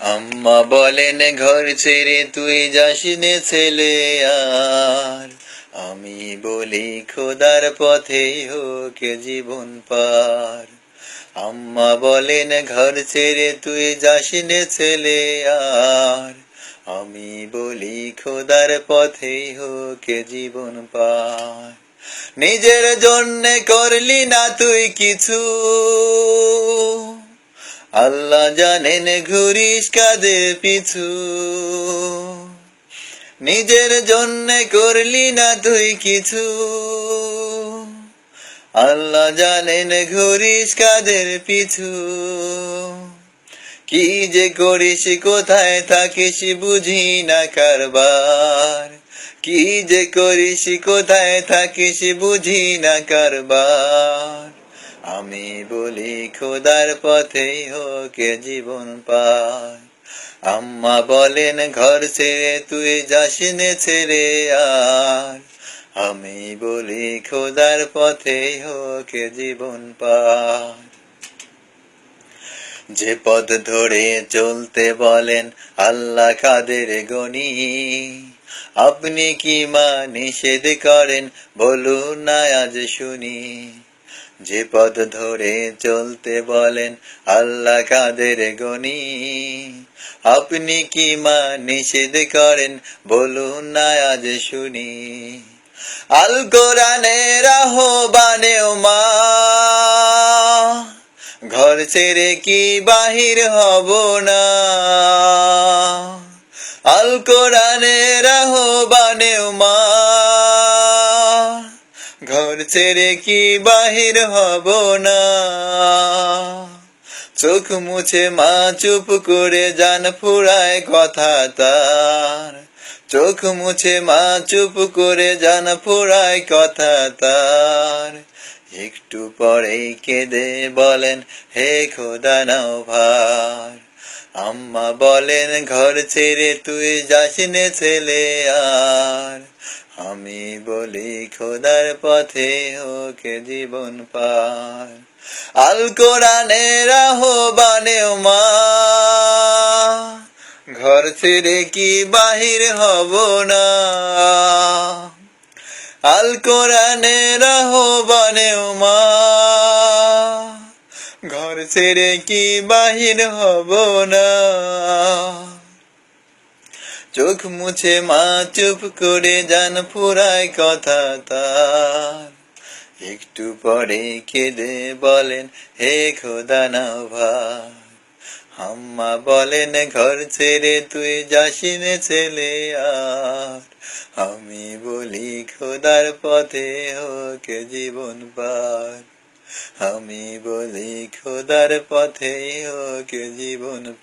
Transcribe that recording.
আম্মা বলেন, ঘর ছেড়ে তুই যাসিনে ছেলে আর? আমি বলি, খোদার পথে হোক জীবন পার। আম্মা বলেন, ঘর ছেড়ে তুই যাসিনে ছেলে আর? আমি বলি, খোদার পথে হোক জীবন পার। নিজের জন্যে করলি না তুই কিছু। আল্লাহ জানেন ঘুরিস কাদের পিছু। নিজের জন্য করলি না তুই কিছু। আল্লাহ জানেন ঘুরিস কাদের পিছু। কি যে করিস, কোথায় থাকিস বুঝি না কারবার। কি যে করিস, কোথায় থাকিস বুঝি না কারবার। আমি বলি, খোদার পথেই হোক জীবন পায় আম্মা বলেন, ঘর ছেড়ে তুই যাসিনে ছেড়ে আর। আমি বলি, খোদার পথেই হোক জীবন পায় যে পথ ধরে চলতে বলেন, আল্লাহ কাদের গনি? আপনি কি মা নিষেধ করেন? বলুন না আজ শুনি। যে পদ ধরে চলতে বলেন আল্লাহ কাদের গনি? আপনি কি মা নিষেধ করেন? বলুন না আজ শুনি। আল কোরআনের আহ্বানেও মা, ঘর ছেড়ে কি বাহির হব না? আল কোরআনের আহ্বানেও মা ছেড়ে কি বাহির হব না? চোখ মুছে মা চুপ করে জান ফুরায় কথা তার। চোখ মুছে মা চুপ করে জান ফুরায় কথা তার। একটু পরেই কেঁদে বলেন, হে খোদা, নাও ভার। আম্মা বলেন, ঘর ছেড়ে তুই যাসিনে ছেলে আর। আমি বলি, খোদার পথে হোক জীবন পার। আল কোরআনের আহ্বানেও মা ঘর ছেড়ে কি বাহির হব না? আল কোরআনের আহ্বানেও মা ঘর ছেড়ে কি বাহির হব না? চোখ মুছে মা চুপ করে যান ফুরায় কথা তার। একটু পরে কেঁদে বলেন, হে খোদা না ভাই আম্মা বলেন, ঘর ছেড়ে তুই যাসিনে ছেলে আর। আমি বলি, খোদার পথে হোক জীবন পার। আমি বলি, খোদার পথে হোক জীবন